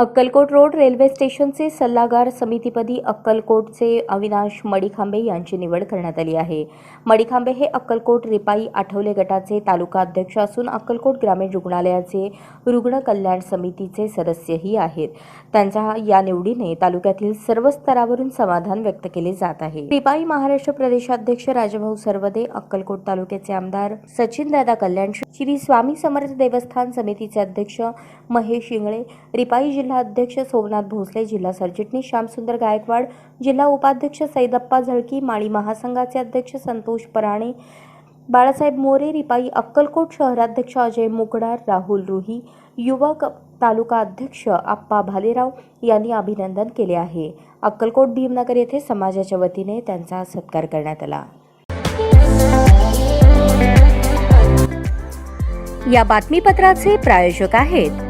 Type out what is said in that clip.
Akkalkot road railway स्टेशनचे सल्लागार समितीपदी अक्कलकोटचे अविनाश मडिखांबे यांची निवड करण्यात आली आहे. मडिखांबे हे अक्कलकोट रिपाई आठवले गटाचे तालुका अध्यक्ष असून अक्कलकोट ग्रामीण रुग्णालयाचे रुग्ण कल्याण समितीचे सदस्यही आहेत. त्यांच्या या निवडीने तालुक्यातील सर्व स्तरावरून समाधान व्यक्त केले जात आहे. रिपाई महाराष्ट्र प्रदेशाध्यक्ष राजभाऊ सर्वदे अक्कलकोट तालुक्याचे आमदार सचिनदादा कल्याण श्री स्वामी समर्थ देवस्थान समितीचे अध्यक्ष महेश इंगळे रिपाई जिल्हा अध्यक्ष सोमनाथ भोसले जिल्हा सरचिटणीस श्यामसुंदर गायकवाड जिल्हा उपाध्यक्ष सैदप्पा झळकी माळी महासंघाचे अध्यक्ष संतोष पराणे बाळासाहेब मोरे रिपाई अक्कलकोट शहराध्यक्ष अजय मुगडार राहुल रुही युवक तालुका अध्यक्ष आप्पा भालेराव यांनी अभिनंदन केले आहे. अक्कलकोट भीमनगर येथे समाजाच्या वतीने त्यांचा सत्कार करण्यात आला. या बातमीपत्राचे प्रायोजक आहेत